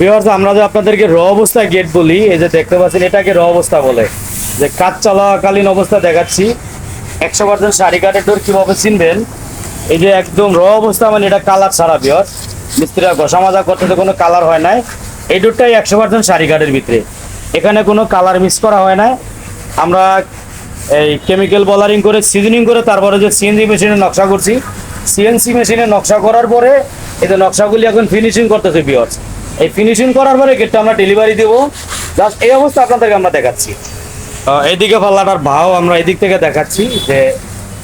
Viewers আমরা যে আপনাদেরকে র অবস্থায় গেট বলি, এই যে দেখতে পাচ্ছেন, এটাকে র অবস্থা বলে। যে কাজ চলাকালীন অবস্থা দেখাচ্ছি। একশো পার্সেন্ট শাড়ি কাঠের ডোর কীভাবে চিনবেন? এই যে একদম র অবস্থা মানে এটা কালার ছাড়া ভিউয়ার্স মিস্ত্রিরা ঘষা মাজা করতে তো কোনো কালার হয় নাই। এই ডোরটাই একশো পার্সেন্ট শাড়ি কাঠের ভিতরে। এখানে কোনো কালার মিক্স করা হয় না আমরা এই কেমিক্যাল বলারিং করে সিজনিং করে, তারপরে যে সিএনজি মেশিনে নকশা করছি। সিএনসি মেশিনে নকশা করার পরে, এই যে নকশাগুলি এখন ফিনিশিং করতেছে বিয়ার্স এই ফিনিশিং করার পরে গেটটা আমরা ডেলিভারি দেবো। জাস্ট এই অবস্থা আপনাদেরকে আমরা দেখাচ্ছি। এইদিকে পাল্লাটার ভাও আমরা এদিক থেকে দেখাচ্ছি যে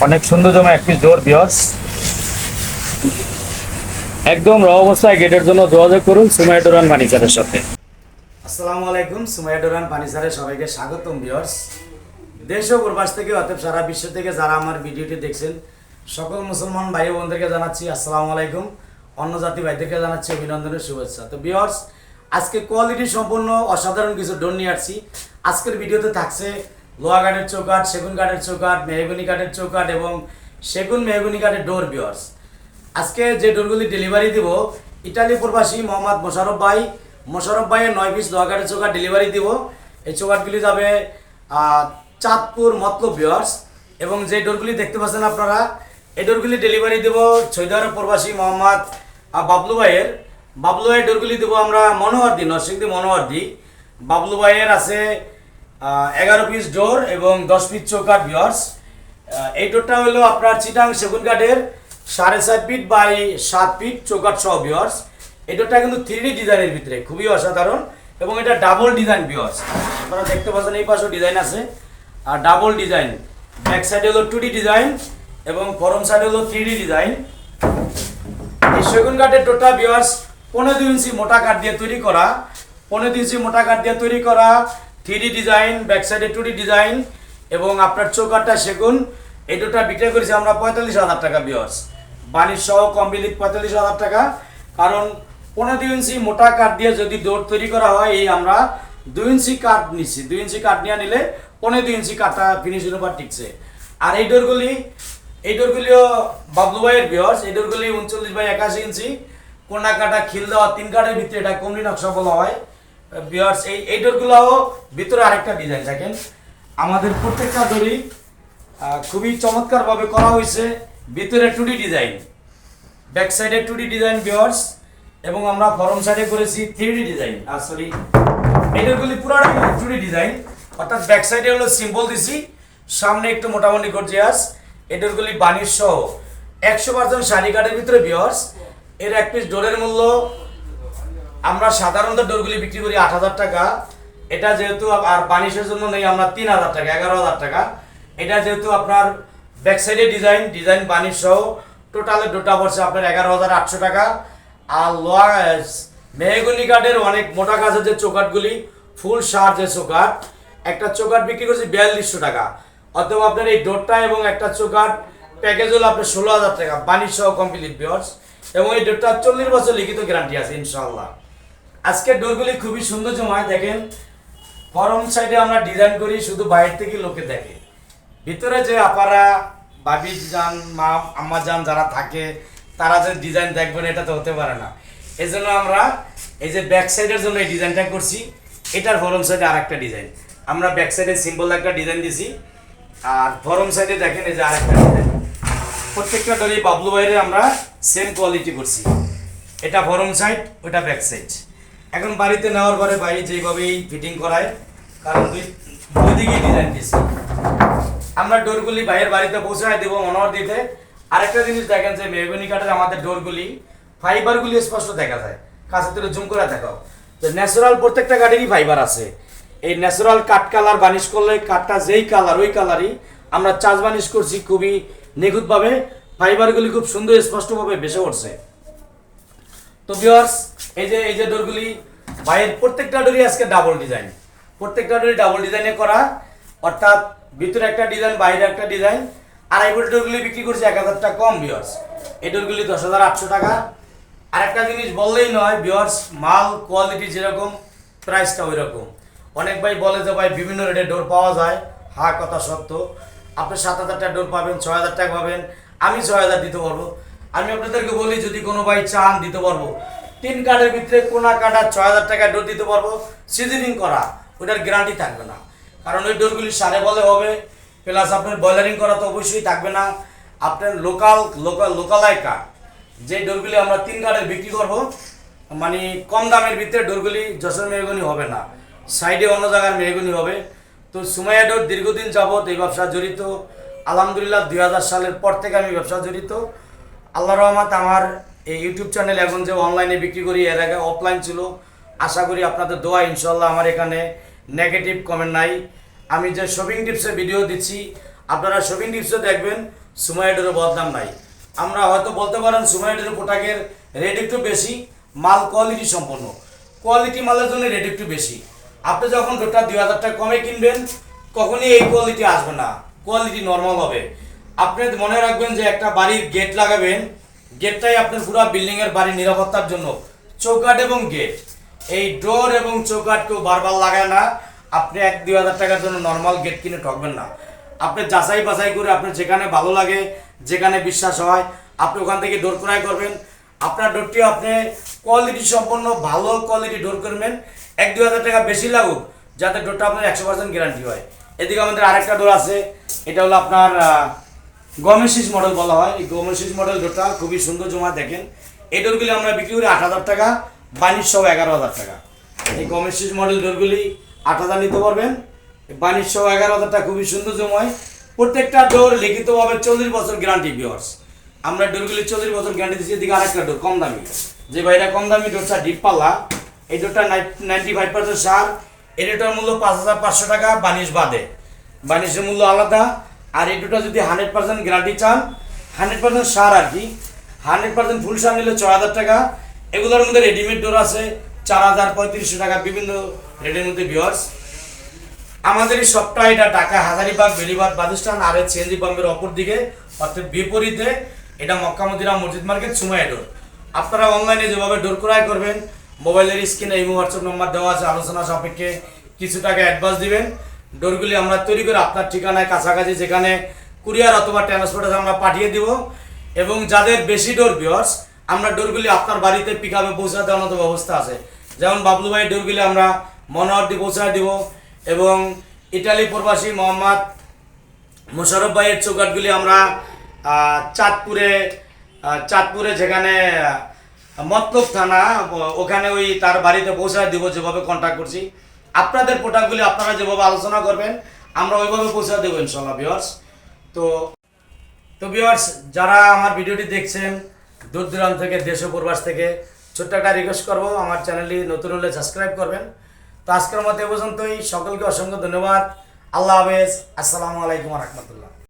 অনেক সুন্দর জমা একটি জোর বিয়ার্স একদম র অবস্থায় গেটের জন্য যোগাযোগ করুন সুমাইডোরান ফার্নিচারের সাথে। আসসালামু আলাইকুম সুমাইডোরান ফার্নিচারে সবাইকে স্বাগতম ভিউয়ার্স দেশ ও প্রবাস থেকে অতএব সারা বিশ্ব থেকে যারা আমার ভিডিওটি দেখছেন, সকল মুসলমান ভাই বোনদেরকে জানাচ্ছি আসসালামু আলাইকুম। অন্য জাতি ভাইদেরকে জানাচ্ছি অভিনন্দনের শুভেচ্ছা। তো ভিউয়ার্স আজকে কোয়ালিটি সম্পূর্ণ অসাধারণ কিছু ডোর নিয়ে আসছি। আজকের ভিডিওতে থাকছে লোহা কাঠের চৌকাঠ, সেগুন কাঠের চৌকাঠ, মেহগুনি কাঠের চৌকাঠ এবং সেগুন মেহগুনি কাঠের ডোর ভিউয়ার্স আজকে যে ডোরগুলি ডেলিভারি দিব, ইটালি প্রবাসী মোহাম্মদ মোশারফ ভাই মোশারফ ভাইয়ের নয় পিস দোয়াকারের চোকার ডেলিভারি দিব। এই চোকারগুলি যাবে চাঁদপুর মতলব বিয়ার্স এবং যে ডোরগুলি দেখতে পাচ্ছেন আপনারা, এই ডোরগুলি ডেলিভারি দেব আরব প্রবাসী মোহাম্মদ আহ, বাবলু ভাইয়ের বাবলু ভাইয়ের ডোরগুলি দেবো আমরা মনোহরদি নরসিংদী মনোহরদি। বাবলু ভাইয়ের আছে এগারো পিস ডোর এবং দশ পিস বিয়ার্স আহ, এই ডোরটা হলো আপনার চিটাং সেগুন কাঠের সাড়ে সাত ফিট বাই সাত ফিট চৌকাট সহ বিয়ার্স এই ডোরটা কিন্তু থ্রি ডিজাইনের ভিতরে খুবই অসাধারণ এবং এটা ডাবল ডিজাইন বিয়ার্স আপনারা দেখতে পাচ্ছেন এই পাশেও ডিজাইন আছে। আর ডাবল ডিজাইন ব্যাক সাইডে হলো টু ডি ডিজাইন এবং ফরম সাইডে হলো থ্রি ডি ডিজাইন সেগুন কাঠের ডোরটা বিয়ার্স পনেরো ইঞ্চি মোটা কাঠ দিয়ে তৈরি করা, পনেরো ইঞ্চি মোটা কাঠ দিয়ে তৈরি করা থ্রি ডিজাইন ব্যাক সাইডে টু ডিজাইন এবং আপনার চৌকাঠটা সেগুন, এই দুটা বিক্রি করেছি আমরা পঁয়তাল্লিশ হাজার টাকা বিয়ার্স বাণিজ্য সহ কমপ্লিট পঁয়তাল্লিশ হাজার টাকা। কারণ পনেরো ইঞ্চি মোটা কাঠ দিয়ে যদি ডোর তৈরি করা হয়, এই আমরা দুই ইঞ্চি কাঠ নিচ্ছি। দুই ইঞ্চি কাঠ নিয়ে নিলে পনেরো দুই ইঞ্চি কাঠটা ফিনিশিং উপর টিকছে। আর এই ডোরগুলি এই ডোরগুলিও বাবলু ভাইয়ের বিয়ার্স এই ডোরগুলি উনচল্লিশ বাই একাশি ইঞ্চি। কোনা কাটা খিল দেওয়া তিন কাঠের ভিতরে এটা কমলি নকশা বলা হয়। বিয়ার্স এই এই ডোরগুলোও ভিতরে আরেকটা ডিজাইন দেখেন। আমাদের প্রত্যেকটা দড়ি খুবই চমৎকারভাবে করা হয়েছে। ভিতরে টুডি ডিজাইন ব্যাক সাইডে টুডি ডিজাইন বিয়ার্স এবং আমরা ফরম সাইডে করেছি থ্রি ডিজাইন আর সরি এটাগুলি পুরোটা টুডি ডিজাইন অর্থাৎ ব্যাক সাইডে হলো সিম্পল দিছি। সামনে একটু মোটামুটি গর্জিয়াস এটারগুলি বানিশ সহ। একশো পার্সেন্ট শাড়ি কাঠের ভিতরে বিয়ার্স এর এক পিস ডোরের মূল্য, আমরা সাধারণত ডোরগুলি বিক্রি করি আট হাজার টাকা। এটা যেহেতু আর বানিশের জন্য নেই, আমরা তিন হাজার টাকা, এগারো হাজার টাকা। এটা যেহেতু আপনার ব্যাক সাইডে ডিজাইন ডিজাইন বানিশ সহ টোটালে ডোটা পড়ছে আপনার এগারো হাজার আটশো টাকা। আর লোয়া, মেহগুনি কাঠের অনেক মোটা কাজের যে চৌকাটগুলি ফুল সার যে চৌকাট একটা চৌকাট বিক্রি করছি বিয়াল্লিশশো টাকা। অথবা আপনার এই ডোরটা এবং একটা চৌকাট প্যাকেজ হলো আপনার ষোলো হাজার টাকা বানিশ সহ কমপ্লিট বিয়ার্স এবং এই ডোরটা চল্লিশ বছর লিখিত গ্যারান্টি আছে ইনশাল্লাহ আজকের ডোরগুলি খুবই সুন্দর জমায় দেখেন ফরম সাইডে আমরা ডিজাইন করি, শুধু বাইরে থেকে লোকে দেখে। ভিতরে যে আপারা বাবি যান, মা, আম্মা যান যারা থাকে, তারা যে ডিজাইন দেখবেন, এটা তো হতে পারে না। এই জন্য আমরা এই যে ব্যাক সাইডের জন্য এই ডিজাইনটা করছি। এটার ফরম সাইডে আর একটা ডিজাইন আমরা ব্যাক সাইডে সিম্পল একটা ডিজাইন দিছি। আর ফরম সাইডে দেখেন এই যে আরেকটা প্রত্যেকটা ডলি বাবলু বাইরে আমরা সেম কোয়ালিটি করছি। এটা ফরম সাইড ওটা ব্যাক সাইড এখন বাড়িতে নেওয়ার পরে ভাই যেভাবেই ফিটিং করায়, কারণ দুই দুই দিকেই ডিজাইন দিয়েছি। আমরা ডোরগুলি ভাইয়ের বাড়িতে পৌঁছায় দেবো মনোহর দিতে। আরেকটা জিনিস দেখেন যে মেহগুনি কাঠের আমাদের ডোরগুলি ফাইবারগুলি স্পষ্ট দেখা যায়। কাছে তুলে জুম করে দেখাও। তো ন্যাচারাল প্রত্যেকটা গাড়িরই ফাইবার আছে। এই ন্যাচারাল কাঠ কালার বানিশ করলে কাঠটা যেই কালার, ওই কালারই আমরা চাষ বানিশ করছি খুবই নিখুঁতভাবে। ফাইবারগুলি খুব সুন্দর স্পষ্টভাবে ভেসে উঠছে। তো ভিউয়ার্স এই যে এই যে ডোরগুলি ভাইয়ের প্রত্যেকটা ডোরই আজকে ডাবল ডিজাইন প্রত্যেকটা ডোরই ডাবল ডিজাইনে করা। অর্থাৎ ভিতরে একটা ডিজাইন বাইরে একটা ডিজাইন আর এই ডোরগুলি বিক্রি করছে এক হাজার টাকা কম ভিউয়ার্স এই ডোরগুলি দশ হাজার আটশো টাকা। আর একটা জিনিস বললেই নয় ভিউয়ার্স মাল কোয়ালিটি যেরকম প্রাইসটা ওই রকম অনেক ভাই বলে যে ভাই, বিভিন্ন রেটে ডোর পাওয়া যায়। হা, কথা সত্য। আপনি সাত হাজার টাকা ডোর পাবেন, ছয় হাজার টাকা পাবেন। আমি ছয় হাজার দিতে পারব। আমি আপনাদেরকে বলি, যদি কোনো ভাই চান, দিতে পারব। তিন কার্ডের ভিতরে কোনা কাটা ছয় হাজার টাকা ডোর দিতে পারব। সিজনিং করা, ওটার গ্যারান্টি থাকবে না। কারণ ওই ডোরগুলি সারে বলে হবে। প্লাস আপনার বয়লারিং করা তো অবশ্যই থাকবে না। আপনার লোকাল লোকাল লোকালাই কার্ড যে ডোরগুলি আমরা তিন কার্ডের বিক্রি করব মানে কম দামের ভিতরে ডোরগুলি যশোর মেহগনি হবে না। সাইডে অন্য জায়গার মেহগনি হবে। তো সুমাইয়া ডোর দীর্ঘদিন যাবৎ এই ব্যবসা জড়িত। আলহামদুলিল্লাহ দুই হাজার সালের পর থেকে আমি ব্যবসা জড়িত। আল্লাহ রহমত আমার এই ইউটিউব চ্যানেল এখন যে অনলাইনে বিক্রি করি, এর আগে অফলাইন ছিল। আশা করি আপনাদের দোয়া ইনশাল্লাহ আমার এখানে নেগেটিভ কমেন্ট নাই। আমি যে শপিং টিপসে ভিডিও দিচ্ছি, আপনারা শপিং টিপসে দেখবেন সুমাইডেরও বদনাম নাই। আমরা হয়তো বলতে পারেন সুমাইডের প্রোডাক্টের রেট একটু বেশি, মাল কোয়ালিটি সম্পন্ন। কোয়ালিটি মালের জন্য রেট একটু বেশি। আপনি যখন ডোটা দুই হাজার টাকা কমে কিনবেন, কখনই এই কোয়ালিটি আসবে না। কোয়ালিটি নর্মাল হবে। আপনি মনে রাখবেন যে একটা বাড়ির গেট লাগাবেন। গেটটাই আপনার পুরো বিল্ডিং এর বাড়ির নিরাপত্তার জন্য। চৌকাট এবং গেট এই ডোর এবং চৌকাট কেউ বারবার লাগায় না। আপনি এক দুই হাজার টাকার জন্য নর্মাল গেট কিনে ঠকবেন না। আপনি যাচাই বাছাই করে আপনার যেখানে ভালো লাগে, যেখানে বিশ্বাস হয়, আপনি ওখান থেকে ডোর ক্রয় করবেন। আপনার ডোরটি আপনি কোয়ালিটি সম্পন্ন, ভালো কোয়ালিটি ডোর করবেন। এক দু হাজার টাকা বেশি লাগুক, যাতে ডোরটা আপনার একশো পার্সেন্ট গ্যারান্টি হয়। এদিকে আমাদের আরেকটা ডোর আছে, এটা হলো আপনার গমেশিস মডেল বলা হয়। এই গমেশিস মডেল ডোরটা খুবই সুন্দর জমা, দেখেন। এই ডোরগুলি আমরা বিক্রি করি আট হাজার টাকা বানিশ সহ এগারো হাজার টাকা। এই গমেশিস মডেল ডোরগুলি আট হাজার নিতে পারবেন। বানিশ সহ এগারো হাজার টাকা খুবই সুন্দর জমায়। প্রত্যেকটা ডোর লিখিতভাবে চল্লিশ বছর গ্যারান্টি বিয়ার্স আমরা ডোরগুলি চল্লিশ বছর গ্যারান্টি দিচ্ছি, এদিকে আরেকটা ডোর কম দামি। যে ভাইটা কম দামি ডোরটা ডিপ পাল্লা এই ডোরটা নাইনটি ফাইভ পার্সেন্ট সার, এই দুটার মূল্য পাঁচ হাজার পাঁচশো টাকা, বানিশ বাদে। বানিশের মূল্য আলাদা, আর এই দুটো যদি হান্ড্রেড পার্সেন্ট গ্যারান্টি চান হান্ড্রেড পার্সেন্ট সার আর কি। হান্ড্রেড পার্সেন্ট ফুল সার নিলে ছয় হাজার টাকা। এগুলোর মধ্যে রেডিমেড ডোর আছে, চার হাজার পঁয়ত্রিশশো টাকা। বিভিন্ন রেটের মধ্যে বিয়ার্স আমাদের এই সবটা এটা ঢাকা হাজারিবাগ বেলিবাগ বাদিস্তান আর এই সিএনজি পাম্পের অপর দিকে, অর্থাৎ বিপরীতে, এটা মক্কা মসজিদ মার্কেট সুমাইয়া ডোর আপনারা অনলাইনে যেভাবে ডোর ক্রয় করবেন মোবাইলের স্ক্রিনে এই হোয়াটসঅ্যাপ নম্বর দেওয়া আছে, আলোচনা সাপেক্ষে কিছু টাকা অ্যাডভান্স দিবেন। ডোরগুলি আমরা তৈরি করে আপনার ঠিকানায় কাছাকাছি যেখানে কুরিয়ার অথবা ট্রান্সপোর্টে আমরা পাঠিয়ে দিব। এবং যাদের বেশি ডোর বিয়ার্স আমরা ডোরগুলি আপনার বাড়িতে পিক আপে পৌঁছা দেওয়ার মতো ব্যবস্থা আছে। যেমন বাবলু ভাই, ডোরগুলি আমরা মনোহরদি পৌঁছায় দিব এবং ইটালি প্রবাসী মোহাম্মদ মোশারফ ভাইয়ের চৌকাটগুলি আমরা চাঁদপুরে চাঁদপুরে যেখানে মতলব থানা, ওখানে ওই তার বাড়িতে পৌঁছায় দিব যেভাবে কন্ট্যাক্ট করছি। আপনাদের প্রোডাক্টগুলি আপনারা যেভাবে আলোচনা করবেন, আমরা ওইভাবে পৌঁছা দেবো ইনশাল্লাহ ভিওর্স তো তো ভিওর্স যারা আমার ভিডিওটি দেখছেন দূর দূরান্ত থেকে, দেশ প্রবাস থেকে, ছোট্ট একটা রিকোয়েস্ট করব, আমার চ্যানেলটি নতুন হলে সাবস্ক্রাইব করবেন। তো আজকের মতো এ পর্যন্তই, সকলকে অসংখ্য ধন্যবাদ, আল্লাহ হাফেজ, আসসালামু আলাইকুম রহমতুল্লাহ।